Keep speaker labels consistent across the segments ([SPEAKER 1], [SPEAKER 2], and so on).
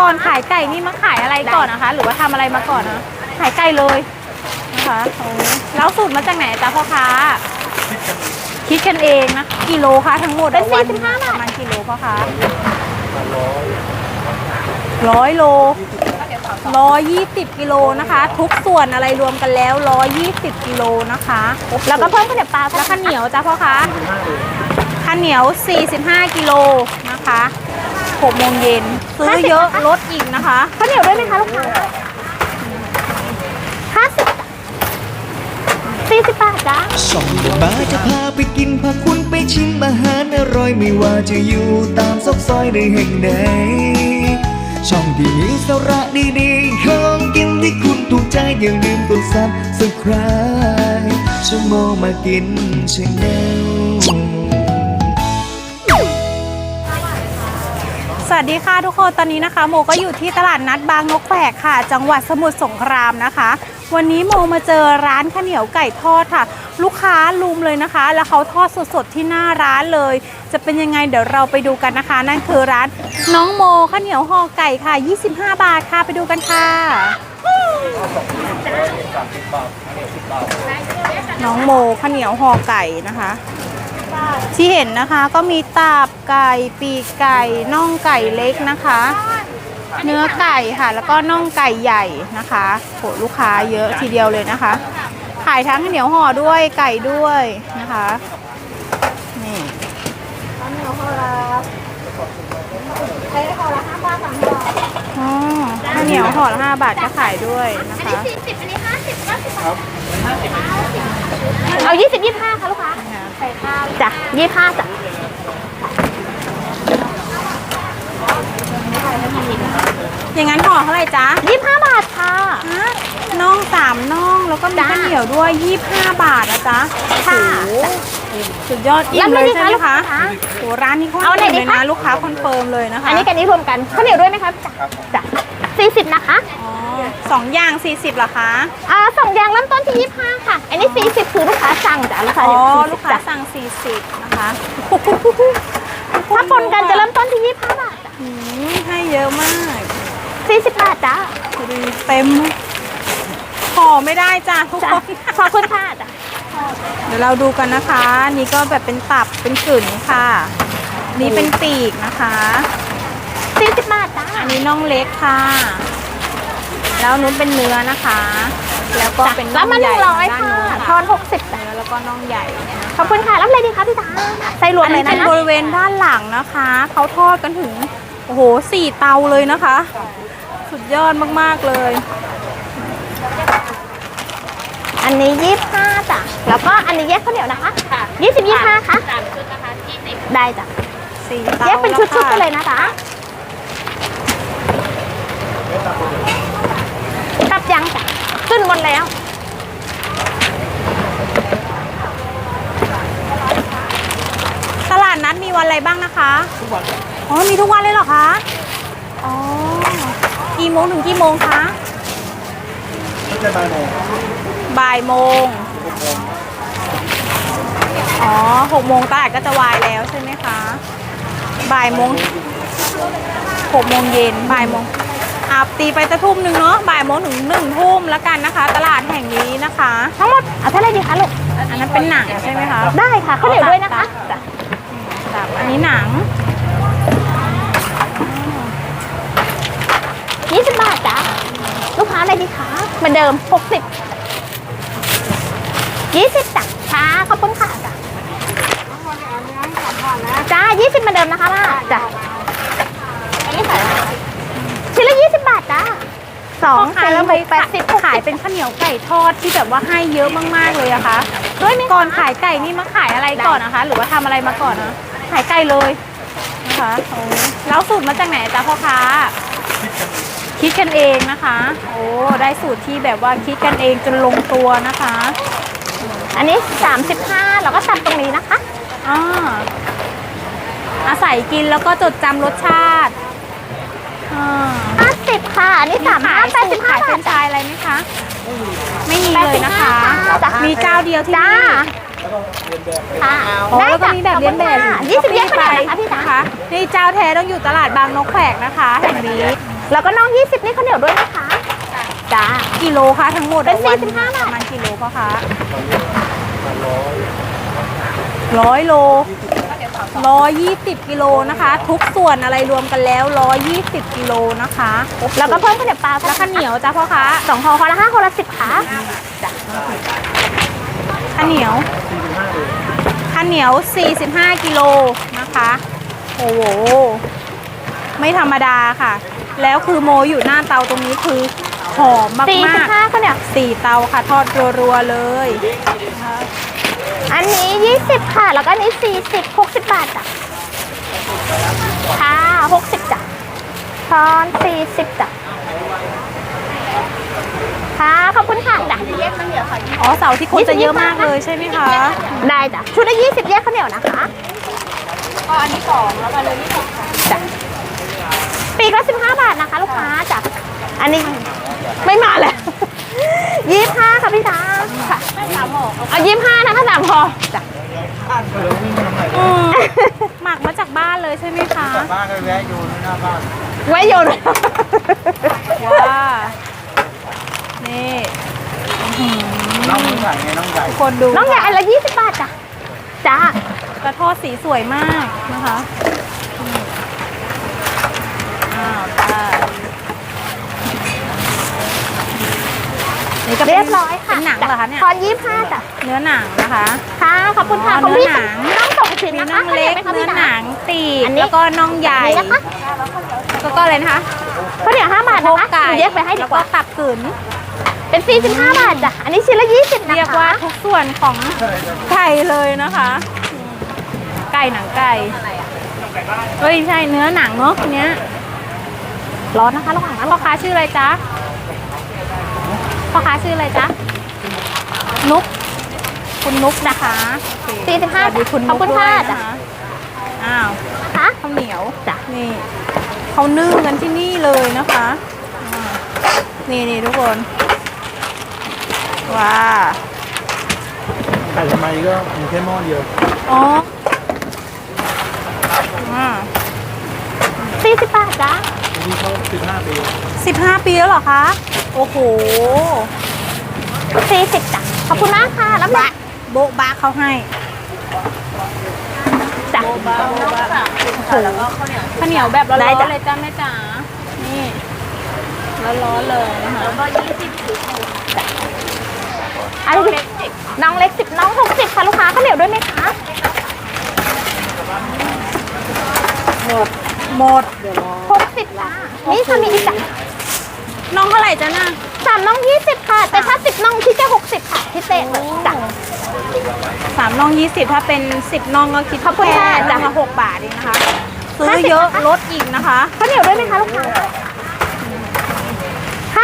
[SPEAKER 1] ก่อนขายไก่นี่มาขายอะไรก่อนนะคะ หรือว่าทำอะไรมาก่อนนะขายไก่เลยนะคะโอ้แล้วสูตรมาจากไหนจ๊ะพ่อค้า คิดกันเองนะกิโลคะทั้งหมด
[SPEAKER 2] เป็น
[SPEAKER 1] วัน
[SPEAKER 2] 45บาท
[SPEAKER 1] ประมาณกิโลพ่อค้าร้อยโลร้อยยี่สิบกิโลนะคะ ทุกส่วนอะไรรวมกันแล้วร้อยยี่สิบกิโลนะคะ
[SPEAKER 2] แล้วก็เพิ่มข้าวเหนียวปลา
[SPEAKER 1] แล้วข้าวเหนียวจ้ะพ่อค้าข้าวเหนียว 45 กิโลนะคะ 6โมงเย็นซื้อเยอะลดอีกนะคะ
[SPEAKER 2] ข้าวเหนียวด้วยไหมคะลูกค้าห้าสิบสี่สิบบาทจ้า
[SPEAKER 3] ช่องเดอะมาจะพาไปกินพาคุณไปชิมอาหารอร่อยไม่ว่าจะอยู่ตามซอกซอยในแห่งใดช่องที่มีสาระดีๆของกินที่คุณถูกใจอย่าลืมกดซับสไคร b e ช่องโมมากินชาแนล
[SPEAKER 1] สวัสดีค่ะทุกคนตอนนี้นะคะโมก็อยู่ที่ตลาดนัดบางนกแขกค่ะ จังหวัดสมุทรสงครามนะคะ วันนี้โมมาเจอร้านข้าวเหนียวไก่ทอดค่ะ ลูกค้าลุมเลยนะคะ แล้วเขาทอดสดๆที่หน้าร้านเลย จะเป็นยังไงเดี๋ยวเราไปดูกันนะคะ นั่นคือร้านน้องโมข้าวเหนียวห่อไก่ค่ะ 25 บาทค่ะไปดูกันค่ะ น้องโมข้าวเหนียวห่อไก่นะคะ ที่เห็นนะคะก็มีตับไก่ปีกไก่น่องไก่เล็กนะคะ เนื้อไก่ค่ะ แล้วก็น่องไก่ใหญ่นะคะโหลูกค้าเยอะทีเดียวเลยนะคะ ขายทั้งข้าวเหนียวห่อด้วยไก่ด้วยนะคะนี่อ๋อข้าวเหนียวห่อละห้าบาทก็ขายด้วยนะคะ
[SPEAKER 2] สี่สิบอันนี้ห้าสิบเก้าสิบครับ เอายี่สิบยี่สิบห้าค่ะลูกค้าใส่ข้าวจ้ะยี่สิบห้าจ้ะ
[SPEAKER 1] อย่างนั้นห่อเท่าไหร่จ๊ะ
[SPEAKER 2] ยี่สิบห้าบาทค่ะ
[SPEAKER 1] ฮะน่องสามน่องแล้วก็มี
[SPEAKER 2] จ้า
[SPEAKER 1] ข้าวเหนียวด้วย25บาทนะจ๊ะ
[SPEAKER 2] ค่ะ
[SPEAKER 1] โอ้โหสุดยอดอิ่ม
[SPEAKER 2] รับ
[SPEAKER 1] เล
[SPEAKER 2] เลย
[SPEAKER 1] ย
[SPEAKER 2] ดี
[SPEAKER 1] ใช่ไหม
[SPEAKER 2] คะ
[SPEAKER 1] คะ
[SPEAKER 2] ลูกค้า
[SPEAKER 1] โอ้ร้านนี้เขา
[SPEAKER 2] เอาไหน
[SPEAKER 1] อิ่ม
[SPEAKER 2] ดี
[SPEAKER 1] เลย
[SPEAKER 2] คะ
[SPEAKER 1] นะลูกค้าคอนเฟิร์มเลยนะคะ
[SPEAKER 2] อันนี้กันนี้รวมกันข้าวเหนียวด้วยไหมคะจ้ะจ้ะ สี่สิบนะคะ
[SPEAKER 1] อ๋อสองอย่าง 40เหรอคะ
[SPEAKER 2] อ่าสองอย่างเริ่มต้นที่ยี่สิบห้าค่ะ อันนี้สี่สิบคือลูกค้าสั่งจ้ะลูกค้า
[SPEAKER 1] อ๋อ
[SPEAKER 2] เดี๋ยว
[SPEAKER 1] ลูกค้า
[SPEAKER 2] จ้ะ
[SPEAKER 1] สั่ง 40 นะคะ
[SPEAKER 2] ถ้าปนกันจะเริ่มต้นที่ยี่สิบห้าบาทจ้ะ
[SPEAKER 1] อืมให้เยอะมาก
[SPEAKER 2] สี่สิบบาทจ้ะ
[SPEAKER 1] ดูดิเต็มห่อไม่ได้จ้ะทุก
[SPEAKER 2] จ้ะ
[SPEAKER 1] คน
[SPEAKER 2] ขอบคุณค่ะจ้ะ
[SPEAKER 1] เดี๋ยวเราดูกันนะคะ นี่ก็แบบเป็นตับเป็นกึ่นค่ะ นี่เป็นปีกนะคะ
[SPEAKER 2] สี่สิบบาทจ้ะ
[SPEAKER 1] อันนี้น่องเล็กค่ะ แล้วนู้นเป็นเนื้อนะคะ แล้วก็เป็นน่
[SPEAKER 2] แล้
[SPEAKER 1] อ
[SPEAKER 2] ว
[SPEAKER 1] ง
[SPEAKER 2] มาห
[SPEAKER 1] ให
[SPEAKER 2] นึ่
[SPEAKER 1] ญ่
[SPEAKER 2] งร้อย
[SPEAKER 1] ด้าน
[SPEAKER 2] ค่ะ
[SPEAKER 1] นู้น
[SPEAKER 2] ทอนหกสิบจ้ะ
[SPEAKER 1] เนื้อแล้วก็น่องใหญ่นะคะ
[SPEAKER 2] ขอบคุณค่ะรับเลยดีคะพี่ตาใส่รวม
[SPEAKER 1] อัน
[SPEAKER 2] เล
[SPEAKER 1] นี้
[SPEAKER 2] ย
[SPEAKER 1] เป็น
[SPEAKER 2] นะ
[SPEAKER 1] บริเวณด้านหลังนะคะ เขาทอดกันถึงโอ้โหสี่เตาเลยนะคะ สุดยอดมากๆเลย
[SPEAKER 2] อันนี้ยี่สิบห้าจ้ะแล้วก็อันนี้แยกข้าวเหนียวนะคะยี่สิบยี่สิบห้าค่ะได้จ้ะ
[SPEAKER 1] สี่เตา
[SPEAKER 2] แยกเป็นชุดๆไป
[SPEAKER 1] แว
[SPEAKER 2] เล
[SPEAKER 1] ค่ะ
[SPEAKER 2] ยนะจ๊ะกลับยังจ้ะ ขึ้นบนแล้ว
[SPEAKER 1] ตลาดนัดมีวันอะไรบ้างนะคะทุกวันอ๋อมีทุกวันเลยเหรอคะอ๋อกี่โมงถึงกี่โมงคะจะบ่ายโมงบ่ายโมงอ๋อหกโมงตลาดก็จะวายแล้วใช่ไหมคะบ่ายโมงหกโมงเย็นบ่ายโมง อาตีไปจะทุ่มหนึ่งเนาะบ่ายโมงถึงหนึ่งทุ่มแล้วกันนะคะ ตลาดแห่งนี้นะคะ
[SPEAKER 2] ทั้งหมดเอาเท่าไหร่ดีคะลูก
[SPEAKER 1] อันนั้นเป็นหนังใช่ไหมคะ
[SPEAKER 2] ได้ค่ะข้าวเหนียวด้วยนะคะจ้ะ
[SPEAKER 1] แบบอันนี้หนัง
[SPEAKER 2] ยี่สิบบาทจ้ะลูกค้าอะไรดีคะเหมือนเดิมหกสิบยี่สิบจ้ะค่ะขอบคุณค่ะจ้ะจ้ายี่สิบเหมือนเดิมนะคะล่ะจ้ะอันนี้ขายชิ้นละยี่สิบบาทจ้า สอง
[SPEAKER 1] ขาย
[SPEAKER 2] สี่
[SPEAKER 1] แล้ว
[SPEAKER 2] ห
[SPEAKER 1] ไป
[SPEAKER 2] กแปดสิบ
[SPEAKER 1] ขายเป็นข้าวเหนียวไก่ทอดที่แบบว่าให้เยอะมากๆเลยอะคะด้วยก่อนขายไก่นี่มาขายอะไรก่อนนะคะ หรือว่าทำอะไรมาก่อนนะขายไก่เลยนะคะโอ้แล้วสูตรมาจากไหนจ๊ะพ่อค้าคิดกันเองนะคะ โอ้ได้สูตรที่แบบว่าคิดกันเองจนลงตัวนะคะ
[SPEAKER 2] อันนี้สามสิบห้าแล้วก็ตัดตรงนี้นะคะ
[SPEAKER 1] อ่าอาศัยกินแล้วก็จดจำรสชาติอ่า
[SPEAKER 2] ห้า สิบค่ะ อันนี้สามห้าแปดสิบห้า
[SPEAKER 1] ขาย
[SPEAKER 2] บา
[SPEAKER 1] เป็
[SPEAKER 2] ท
[SPEAKER 1] นชายอะไรไหมคะ ไม่มีเลยนะคะ
[SPEAKER 2] จ้ะ
[SPEAKER 1] มีเจ้าเดียวที่
[SPEAKER 2] จ้า
[SPEAKER 1] นี่
[SPEAKER 2] ค่ะ
[SPEAKER 1] อ๋อ
[SPEAKER 2] ได้
[SPEAKER 1] แล้วก็
[SPEAKER 2] จ้ะ
[SPEAKER 1] มีแบบเลี้ยงแบบ
[SPEAKER 2] ยี่สิบเย็นขนาดนะคะพี่จ๋า
[SPEAKER 1] นะคะนี่เจ้าแท้ต้องอยู่ตลาดบางนกแขกนะคะแห่งนี้
[SPEAKER 2] แล้วก็น้อง20นี่ข้าวเหนียวด้วยนะคะจ้า
[SPEAKER 1] กิโลคะทั้งหมด
[SPEAKER 2] เป็น
[SPEAKER 1] วัน
[SPEAKER 2] 45บาท
[SPEAKER 1] ประมาณกิโลพ่อคะร้อยโล ร้อยยี่สิบกิโลนะคะ ทุกส่วนอะไรรวมกันแล้วร้อยยี่สิบกิโลนะคะ
[SPEAKER 2] แล้วก็เพิ่มข้าวเหนียวปลา
[SPEAKER 1] แล้วข้าวเหนียวจ้ะพ่อคะ
[SPEAKER 2] สองห่อคนละห้าคนละสิบค่ะ
[SPEAKER 1] ข้าวเหนียวข้าวเหนียว 45 กิโลนะคะ โอ้โห ไม่ธรรมดาค่ะ แล้วคือโมอยู่หน้าเตาตรงนี้คือหอมมาก
[SPEAKER 2] สี่สิบ
[SPEAKER 1] มาก
[SPEAKER 2] ห้าข้าวเหนียว
[SPEAKER 1] สี่เตาค่ะ ทอดรัวๆเลย
[SPEAKER 2] อันนี้ 20 ค่ะ แล้วก็อันนี้ 40 60 บาทจ้ะค่ะ 60จ้ะทอน40จ้ะค่ะขอบคุณค่ะจ้ะ
[SPEAKER 1] อ๋อเสาร์ที่คนจะเยอะมากเลยใช่ไหมคะ
[SPEAKER 2] ได้จ้ะชุดละ20แยกข้าวเหนียวนะคะก็อันนี้สองแล้วก็เลยนี่จ้ะปีกละ15 บาทนะคะ ลูกค้าจ้ะอันนี้ไม่มาเลย25ค่ะพี่ตาค่ะเอา 25นะคะสามพอจ้ะ
[SPEAKER 1] อืมหมักมาจากบ้านเลยใช่ไหมคะ
[SPEAKER 4] บ้านก็แวะอยู่หน้าบ้าน
[SPEAKER 2] ไว้โยน
[SPEAKER 1] ว้า นี่
[SPEAKER 4] น้องใหญ่ไงน้องใหญ่
[SPEAKER 1] คนดู
[SPEAKER 2] น้องใหญ่อันละ20 บาทจ้ะจ้า ก
[SPEAKER 1] ระทอดสีสวยมากนะคะอืมอ้าวได้ นี่ก็เป็น
[SPEAKER 2] เรียบร้อยค่ะ
[SPEAKER 1] เป็นหนังเหรอคะเนี่ย
[SPEAKER 2] ทอน25จ้ะ
[SPEAKER 1] เนื้อหนังนะคะ
[SPEAKER 2] ค่ะขอบคุณค่ะ
[SPEAKER 1] อ๋อ
[SPEAKER 2] ของพี่
[SPEAKER 1] เนื้อหนัง
[SPEAKER 2] น้องส่งชิ้น
[SPEAKER 1] มี
[SPEAKER 2] นะคะ
[SPEAKER 1] น่องเล็ก
[SPEAKER 2] ข้าวหนี
[SPEAKER 1] เนื้
[SPEAKER 2] ยว
[SPEAKER 1] อ
[SPEAKER 2] ไหมคะ
[SPEAKER 1] หนังตี
[SPEAKER 2] อั
[SPEAKER 1] บ
[SPEAKER 2] นนี้
[SPEAKER 1] แล้วก็น่องใหญ่
[SPEAKER 2] อันนี้นะคะ
[SPEAKER 1] แล้วก็อะไรนะคะ
[SPEAKER 2] ข้าวเหนียว5บาท
[SPEAKER 1] โค
[SPEAKER 2] นะคะ
[SPEAKER 1] ไก่
[SPEAKER 2] หนูแยกไปให้ดี
[SPEAKER 1] แล้ว
[SPEAKER 2] ก
[SPEAKER 1] ก็
[SPEAKER 2] ว่า
[SPEAKER 1] ตับกึ๋น
[SPEAKER 2] เป็น45บาทจ้ะ อันนี้ชิ้นละ20นะคะ
[SPEAKER 1] เรียกว่าทุกส่วนของไก่เลยนะคะอืมไก่หนังไก่เฮ้ยใช่เนื้อหนังเนาะเนี้ย
[SPEAKER 2] ร้อนนะคะระหว่างนั้น
[SPEAKER 1] พ่อค้าชื่ออะไรจ๊ะ พ่อค้าชื่ออะไรจ๊ะ นุก คุณนุกนะคะโอเค
[SPEAKER 2] สี่สิบห้า
[SPEAKER 1] สวัสดีคุณ
[SPEAKER 2] ขอบ
[SPEAKER 1] นุก
[SPEAKER 2] คุณ
[SPEAKER 1] ด้วย
[SPEAKER 2] ค่ะ
[SPEAKER 1] นะคะอ้าว
[SPEAKER 2] คะ
[SPEAKER 1] ข้าวเหนียว
[SPEAKER 2] จ้ะ
[SPEAKER 1] นี่เขานึ่งกันที่นี่เลยนะคะอ่านี่นี่ทุกคน ว้า
[SPEAKER 4] ไก่ทำไมก็มีแค่หม้อเดียว
[SPEAKER 1] อ๋ออ่า
[SPEAKER 2] 40บาทจ้ะ
[SPEAKER 4] ที่เขาสิบห้าปี
[SPEAKER 1] สิบห้าปีแล้วเหรอคะ โอ้โห
[SPEAKER 2] 40จ้ะขอบคุณมากค่ะแล้ว
[SPEAKER 1] บะโบ๊ะบะเขาให้
[SPEAKER 2] จ้ะ
[SPEAKER 1] โอ้โหข้าวเหนียวแบบร้อน
[SPEAKER 2] ได้
[SPEAKER 1] ๆ
[SPEAKER 2] จ้ะ
[SPEAKER 1] เลยจ้าแม่จ๋า นี่ร้อนๆเลยนะคะแล้วก็ยี่สิบ
[SPEAKER 2] อันนี้น้องเล็ก10น้อง60ค่ะลูกค้าข้าวเหนียวด้วยไหมคะ
[SPEAKER 1] หมด หมด
[SPEAKER 2] 60จ้ะนี่ค่ะมีอีกจ้ะ
[SPEAKER 1] น้องเท่าไหร่จ้ะน่ะ
[SPEAKER 2] สามน้อง20ค่ะ แต่ถ้า10น้องที่จะ60ค่ะพิเศษเลยจ้ะ
[SPEAKER 1] สามน่องยี่สิบถ้าเป็นสิบน่องก็คิด
[SPEAKER 2] ขอบคุณ
[SPEAKER 1] แค่
[SPEAKER 2] ค่ะ
[SPEAKER 1] น่องละหกบาทเองนะคะ ซื้อ
[SPEAKER 2] ห้าสิบ
[SPEAKER 1] เยอะ
[SPEAKER 2] นะคะ
[SPEAKER 1] ลดอีกนะคะ
[SPEAKER 2] ข้าวเหนียวด้วยไหมคะลูกค้า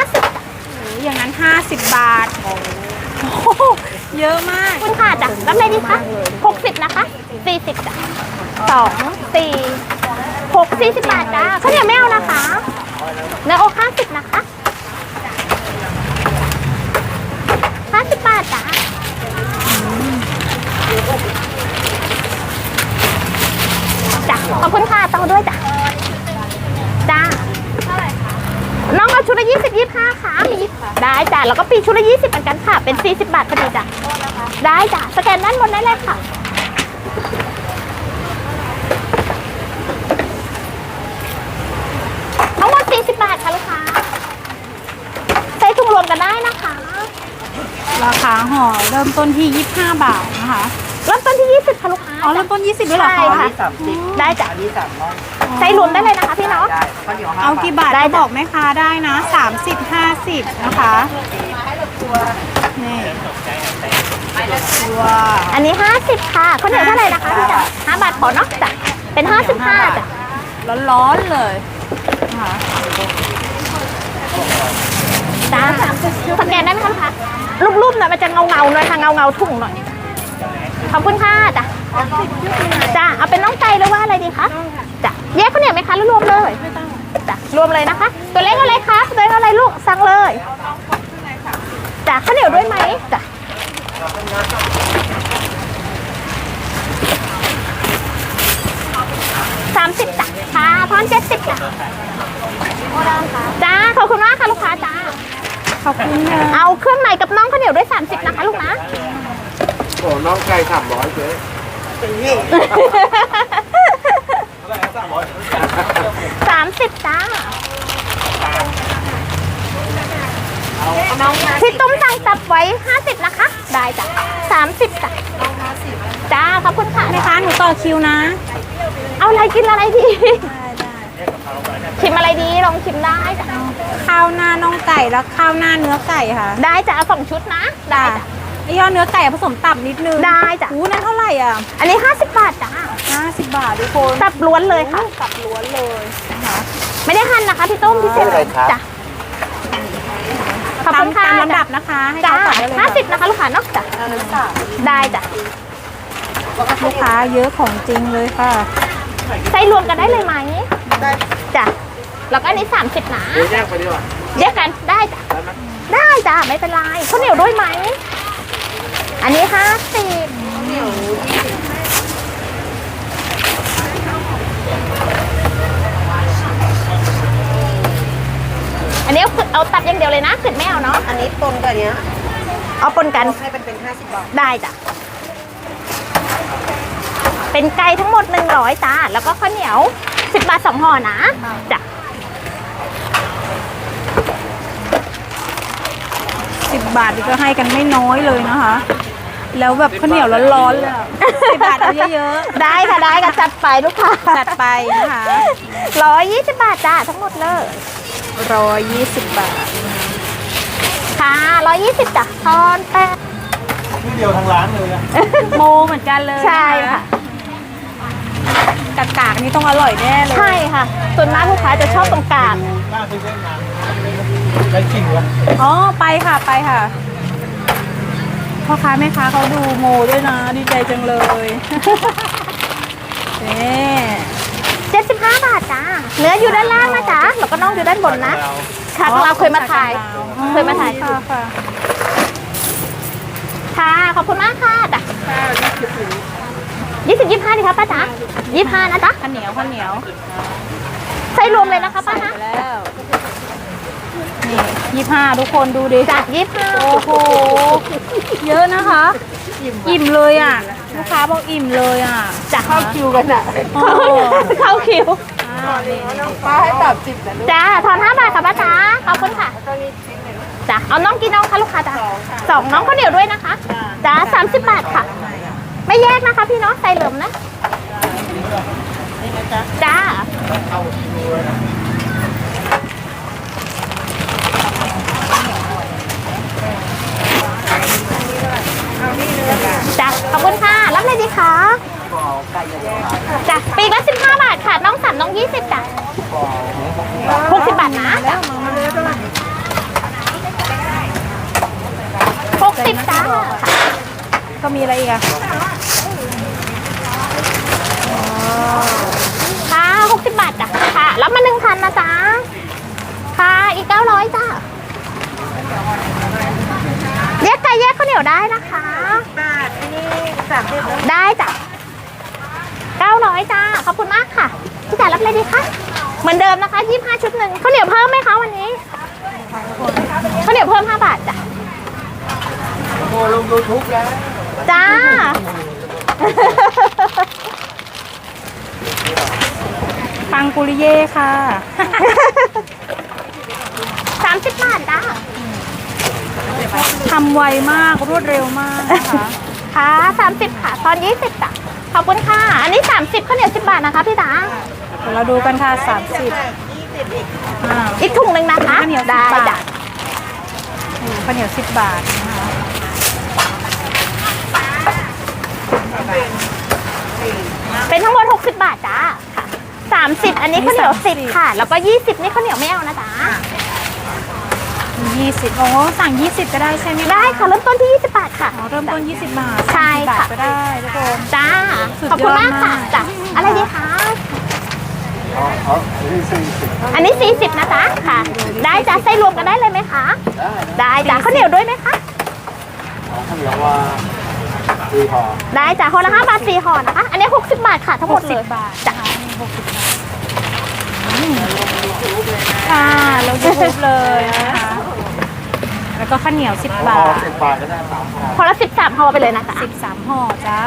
[SPEAKER 2] 50จ้ะ
[SPEAKER 1] โอ้ยอย่างนั้นห้าสิบบาทโอ้โหเยอะมาก
[SPEAKER 2] ขอบคุณค่ะจ้ะรับอะไรดีคะ60นะคะ40จ้ะสองสี่ หกสี่สิบบาทจ้ะข้าวเหนียวไม่เอานะคะเนื้ออก50นะคะ50บบาทจ้ะจ้ะขอบคุณค่ะต่อด้วยจ้ะจ้าน้องเอาชุดละ20 25ค่ะมีได้จ้ะแล้วก็ปีชุดละ20เหมือนกันค่ะ เป็น40บาทพอดีจ้ะได้จ้ะสแกนด้านบนได้เลยค่ะ ทั้งหมด 40 บาทค่ะลูกค้า ใส่ถุงรวมกันได้นะคะ
[SPEAKER 1] ราคา ห่อเริ่มต้นที่ 25 บาทนะคะ
[SPEAKER 2] เริ่มต้นที่ 20ค่ะลูกค้า
[SPEAKER 1] อ๋อเริ่มต้น 20ด้วยเหรอ
[SPEAKER 2] ใช่
[SPEAKER 1] คะ
[SPEAKER 2] ค่ะ
[SPEAKER 4] สามสิบ
[SPEAKER 2] ได้จ้ะ
[SPEAKER 4] อันนี้สามหม้อ
[SPEAKER 2] ใส่รวมได้เลยนะคะพี่เนาะ
[SPEAKER 4] ได้ข้าวเหนียวห้า
[SPEAKER 1] เอา
[SPEAKER 4] บาท
[SPEAKER 1] กี่บาท
[SPEAKER 2] ได้
[SPEAKER 1] จะ
[SPEAKER 2] จ้ะ
[SPEAKER 1] บอกแม่ค้าได้นะ 30 50 นะคะนี่ว้า
[SPEAKER 2] อันนี้ 50 ค่ะข้าวเหนียวเท่าไหร่นะคะพี่จ๋า5บาทขอเนาะจ้ะเป็น 55จ้ะ
[SPEAKER 1] ร้อนๆเลยนะคะ
[SPEAKER 2] จ้าสแกนได้ไหมคะลูกค้ารูปๆหน่อยมันจะเงาเงาๆหน่อยค่ะเงาเงาๆทุ่งหน่อยขอบคุณค่ะจ้ะจ้าเอาเป็นน้องไก่หรือว่าอะไรดีคะจ้ะแยกข้าวเหนียวไหมคะหรือรวมเลยจ้ะรวมเลยนะคะ ตัวเล็กอะไรคะตัวเล็กอะไรลูกสั่งเลยจ้ะข้าวเหนียวด้วยไหมจ้ะสามสิบจ้ะค่ะทอนเจ็ดสิบจ้ะจ้าขอบคุณมากค่ะลูกค้าจ้า
[SPEAKER 1] ขอบคุณค่ะ
[SPEAKER 2] เอาเครื่องในกับน่องข้าวเหนียวด้วย 30 นะคะลูกนะ
[SPEAKER 4] โอ้น้องไก่สามร้อยเจ๊
[SPEAKER 2] 30จ้าพี่ตุ้มสั่งตับไว้ 50 นะคะ ได้จ้ะ30จ้ะจ้า ขอบคุณค่ะ
[SPEAKER 1] แม่ค้าหนูต่อคิวนะ
[SPEAKER 2] เอาอะไรกินอะไรดี ชิมอะไรดีลองชิมได้จ้ะ
[SPEAKER 1] ข้าวหน้าน่องไก่แล้วข้าวหน้าเนื้อไก่ค่ะ
[SPEAKER 2] ได้จ้ะเอาสองชุดนะ ได้จ้ะ
[SPEAKER 1] ไอ้ยอดเนื้อไก่ผสมตับนิดนึง
[SPEAKER 2] ได้จ้ะ
[SPEAKER 1] อู้นั่นเท่าไหร่อะ
[SPEAKER 2] อันนี้ 50 บาทจ้า
[SPEAKER 1] 50 บาททุกคน
[SPEAKER 2] ตับล้วนเลยค่ะ
[SPEAKER 1] ตับล้วนเลยนะคะ
[SPEAKER 2] ไม่ได้หั่นนะคะพี่ต้มพิเศษเลยจ้ะขอบ
[SPEAKER 1] ตา
[SPEAKER 2] คุ
[SPEAKER 1] ม
[SPEAKER 2] ณค่ะ
[SPEAKER 1] ตามลำดับนะคะให้
[SPEAKER 2] จ้า
[SPEAKER 1] เขาตัดได้เลย
[SPEAKER 2] ห้า
[SPEAKER 1] ค่ะ
[SPEAKER 2] สิบนะคะลูกค้าเนาะจ้ะได้จ้ะ
[SPEAKER 1] ลูกค้าเยอะของจริงเลยค่ะ
[SPEAKER 2] ใส่รวมกันได้เลยไหม ได้จ้ะแล้วก็อันนี้สามสิบนะ
[SPEAKER 4] เดี๋ยวแยกไปดีกว่า
[SPEAKER 2] แยกกันได้จ้ะ
[SPEAKER 4] ได้ไหม
[SPEAKER 2] ได้จ้ะไม่เป็นไรข้าวเหนียวด้วยไหมอันนี้ห้าสิบอันนี้เอาขึ้นเอาตัดอย่างเดียวเลยนะขึ้นไม่เอาเนาะ
[SPEAKER 5] อันนี้ปนกับอันเนี้ย
[SPEAKER 2] เอาปนกัน
[SPEAKER 5] ให้เป็นเป็น50บาท
[SPEAKER 2] ได้จ้ะเป็นไก่ทั้งหมดหนึ่งร้อยจ้าแล้วก็ข้าวเหนียว สิบบาทสองห่อนะจ้ะ
[SPEAKER 1] 10บาทนี่ก็ให้กันไม่น้อยเลยนะคะ แล้วแบบข้าวเหนียวร้อนๆเลยอะ10บาทเอาเยอะ
[SPEAKER 2] ได้ค่ะได้ค่ะจัดไปลูกค้า
[SPEAKER 1] ๆจัดไปนะคะ
[SPEAKER 2] ร้อยยี่สิบบาทจ้าทั้งหมดเลย
[SPEAKER 1] 120บาท
[SPEAKER 2] ค่ะร้อยยี่สิบจ้ะทอนแป้ง
[SPEAKER 4] ที่เดียวทางร้านเลยอะ
[SPEAKER 1] โมเหมือนกันเลย
[SPEAKER 2] ใช่ค่ะ
[SPEAKER 1] กากากๆนี่ต้องอร่อยแน่เลย
[SPEAKER 2] ใช่ค่ะ ส่วนมากลูกค้าจะชอบตรงกลาง
[SPEAKER 4] หน้าที่เล่นงานได้จริงวะ
[SPEAKER 1] อ๋อไปค่ะไปค่ะพ่อค้าแม่ค้าเขาดูโมด้วยนะดีใจจังเลยนี่
[SPEAKER 2] เจ็ดสิบห้าบาทจ้าเนื้ออยู่ด้านล่างนะจ๊ะแล้วก็น่องอยู่ด้านบนนะค่ะเราเคยมาถ่าย เคยมาถ่าย
[SPEAKER 1] ค่ะค่ะ
[SPEAKER 2] ค่ะขอบคุณมากค่ะจ้ะ ยี่สิบยี่ห้าดีครับป้าจ๋ายี่ห้านะจ๊ะ
[SPEAKER 1] ข้าวเหนียวข้าวเหนียว
[SPEAKER 2] ใส่รวมเลยนะคะป้า
[SPEAKER 1] ใส่
[SPEAKER 2] ฮะ
[SPEAKER 1] ไปแล้วนี่ยี่ห้าทุกคนดูดิ
[SPEAKER 2] จากยี่ห้า
[SPEAKER 1] โอ้โหเยอะนะคะ อิ่มเลยอะลูกค้าบอกอิ่มเลยอะ
[SPEAKER 2] จะเข้าคิวกันอะ
[SPEAKER 1] โอ้
[SPEAKER 2] เข้าคิว
[SPEAKER 1] อ้าวนี่
[SPEAKER 5] ป้าให้ตับสิบนะลูก
[SPEAKER 2] จ้าทอนห้าบาทค่ะป้าจ๋าขอบคุณค่ะจ้าเอาน้องกี่น้องคะลูกค้าจ้าสองน้องข้าวเหนียวด้วยนะคะจ้าสามสิบบาทค่ะ ไม่แยกนะคะพี่น้องใส่เหลิมนะจ้าจ้าขอบคุณค่ะ รับเลยดีคะจ้ะปีกละสิบห้าบาทค่ะ น้องสามน้องยี่สิบจ้ะหกสิบบาทนะหกสิบจ้า
[SPEAKER 1] ก็มีอะไรอีกอะ
[SPEAKER 2] หกสิบบาทจ้ะค่ะรับมาห นึ่งพันนะจ๊ะ ค่ะ อีกเก้าร้อยจ้าแยกไก่แยกข้าวเหนียวได้นะคะ
[SPEAKER 5] บาทอันนี้สามสิบแล้ว
[SPEAKER 2] ได้จ้ะเก้าร้อยจ้า ขอบคุณมากค่ะ พี่จ๋ารับเลยดีคะเหมือนเดิมนะคะยี่ห้าชุดหนึ่งข้าวเหนียวเพิ่มไหมคะวันนี้ข้าวเหนียวเพิ่มห้าบาทจ้ะ
[SPEAKER 4] โอ้ลงยูทูบแล้ว
[SPEAKER 2] จ้า
[SPEAKER 1] ปังกุริเย่ค่ะ
[SPEAKER 2] สามสิบบาทจ้า
[SPEAKER 1] ทำไวมากรวดเร็วมากนะคะ
[SPEAKER 2] ค่ะสามสิบค่ะ ตอนยี่สิบจ้ะขอบคุณค่ะ อันนี้สามสิบข้าวเหนียวสิบบาทนะคะพี่จ๋า
[SPEAKER 1] เดี๋ยวเราดูกันค่ะ30
[SPEAKER 5] ยี่สิบอีก
[SPEAKER 1] อ่า
[SPEAKER 2] อีกถุงหนึ่งนะคะ
[SPEAKER 1] ข้าวเหนียว
[SPEAKER 2] ได้
[SPEAKER 1] 10บาท
[SPEAKER 2] จ้ะ
[SPEAKER 1] ข้าวเหนียว10บาทนะคะ
[SPEAKER 2] เป็นทั้งหมด60 บาทจ้าค่ะ 30 อันนี้ข้าวเหนียว10ค่ะ แล้วก็ 20 นี่ข้าวเหนียวไม่เอานะจ๊ะ
[SPEAKER 1] 20โอ้สั่ง20ก็ได้ใช่ไหม
[SPEAKER 2] ได้ค่ะเริ่มต้นที่ 20 บาทค่ะ
[SPEAKER 1] อ๋อเริ่มต้น 20 บาท
[SPEAKER 2] ใช่
[SPEAKER 1] 40บาท
[SPEAKER 2] ค่ะ
[SPEAKER 1] ก็ได้ทุกคน
[SPEAKER 2] จ้า
[SPEAKER 1] สุดยอด
[SPEAKER 2] ขอบคุณมากค่ะ
[SPEAKER 1] มาก
[SPEAKER 2] จ้ะอะไรดีคะ
[SPEAKER 4] อ๋ออ๋อนี่สี่สิบ
[SPEAKER 2] อันนี้ 40 นะจ๊ะค่ะ ได้จ้ะใส่รวมกันได้เลยไหมคะได้จ้ะข้าวเหนียวด้วยไหมคะ
[SPEAKER 4] อ๋อข้าวเหนียวว่า สี่ห่อ
[SPEAKER 2] ได้จ้ะห่อละ5บาท4ห่อนะคะ อันนี้60บาทค่ะทั้งหมดเลย
[SPEAKER 1] 60บาท
[SPEAKER 2] จ้ะ
[SPEAKER 1] นะคะนี่60บาทค่ะลงยูทูบเลยนะคะ แล้วก็ข้าวเหนียว10บาท
[SPEAKER 4] สิบบาทก็ได้สามห่อ
[SPEAKER 2] พอละสิบสามห่อไปเลยนะคะ
[SPEAKER 1] 13ห่อจ้า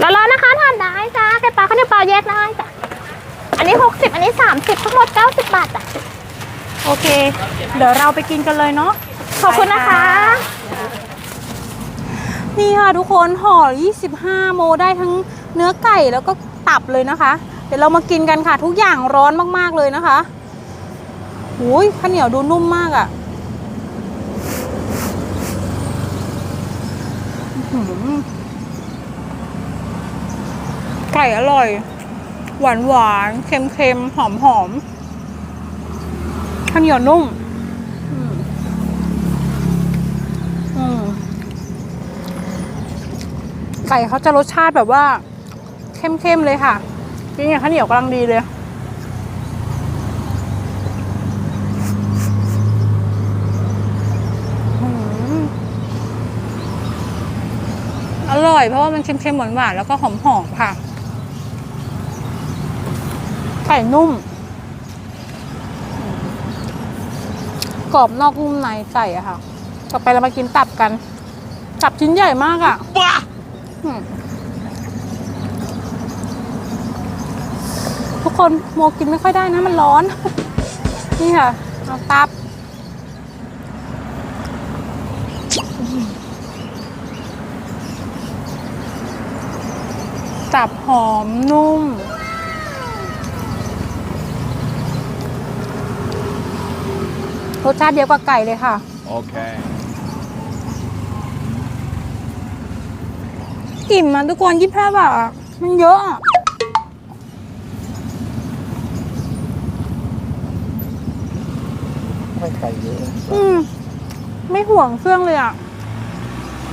[SPEAKER 2] แล้วรอนะคะทานได้จ้าไข่ปลาข้าวเหนียวปลาแยกได้จ้ะ อันนี้หกสิบอันนี้สามสิบทั้งหมดเก้าสิบบาทจ้ะ
[SPEAKER 1] โอเค เดี๋ยวเราไปกินกันเลยเนาะ
[SPEAKER 2] ขอบคุณนะคะ
[SPEAKER 1] นี่ค่ะทุกคนห่อ 25 โมได้ทั้งเนื้อไก่แล้วก็ตับเลยนะคะ เดี๋ยวเรามากินกันค่ะ ทุกอย่างร้อนมากๆเลยนะคะหูยข้าวเหนียวดูนุ่มมากอะ่ะอื้อหือไก่อร่อย หวานหวานเค็มเค็มหอมหอมข้าวเหนียวนุ่มไก่เขาจะรสชาติแบบว่า เข้มๆเลยค่ะกินอย่างข้าวเหนียวกำลังดีเลยอืมอร่อยเพราะว่ามันเค็มๆหวานๆแล้วก็หอมๆค่ะ ไก่นุ่ม กรอบนอกนุ่มในไก่อะค่ะ ต่อไปเรามากินตับกัน ตับชิ้นใหญ่มากอะอืมทุกคนโมกินไม่ค่อยได้นะ มันร้อน นี่ค่ะเอาตับตับหอมนุ่ม รสชาติเดียวกับไก่เลยค่ะ
[SPEAKER 4] Okay.
[SPEAKER 1] อิ่มอะทุกคนยี่สิบห้าบาทอะมันเยอะอะ
[SPEAKER 4] ไม่ไก่เยอะ
[SPEAKER 1] อืม ไม่ห่วงเครื่องเลยอะ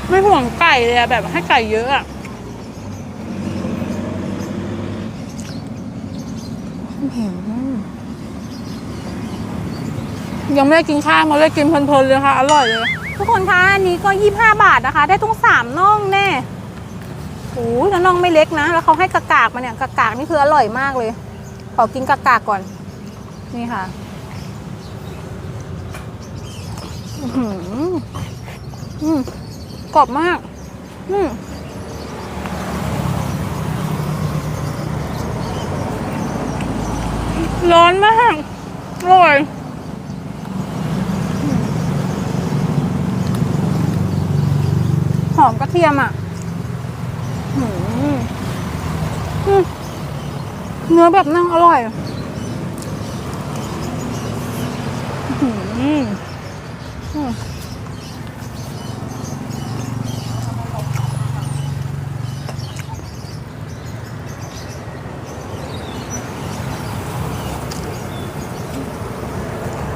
[SPEAKER 1] ไม่ห่วงไก่เลยอะแบบให้ไก่เยอะอะอื้อหือ ยังไม่ได้กินข้าวมาเลยกินเพลินๆเลยค่ะ อร่อยเลย ทุกคนคะอันนี้ก็ยี่ห้าบาทนะคะ ได้ต้องสามน่องแน่โอ้ยแล้วน่องไม่เล็กนะ แล้วเขาให้กากากๆมาเนี่ยกากากๆนี่คืออร่อยมากเลย ขอกินกากากๆก่อน นี่ค่ะอื้อหืออืมกรอบมาก อืมร้อนมากอร่อย อมกระเทียมอะอเนื้อแบบนั่งอร่อย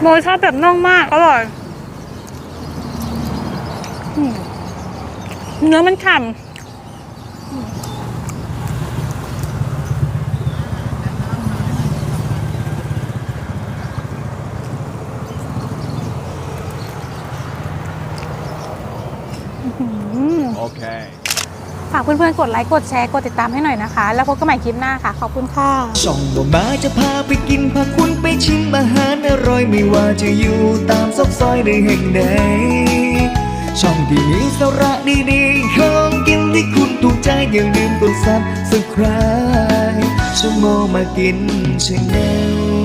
[SPEAKER 1] โมชอบแบบน่องมาก อร่อยอืม เนื้อมันฉ่ำอืมอืม
[SPEAKER 4] Okay.
[SPEAKER 1] ฝากเพื่อนๆ กดไลค์ กดแชร์ กดติดตามให้หน่อยนะคะ แล้วพบกันใหม่คลิปหน้าค่ะ ขอบคุณค่ะ
[SPEAKER 3] ช่องบ่มาจะพาไปกิน พาคุณไปชิมอาหารอร่อย ไม่ว่าจะอยู่ตามซอกซอยในแห่งใด ช่องที่มีสาระดีๆของกินที่คุณถูกใจอย่าลืมกดซับสไคร b e ชั่วโมงมากินชาแนล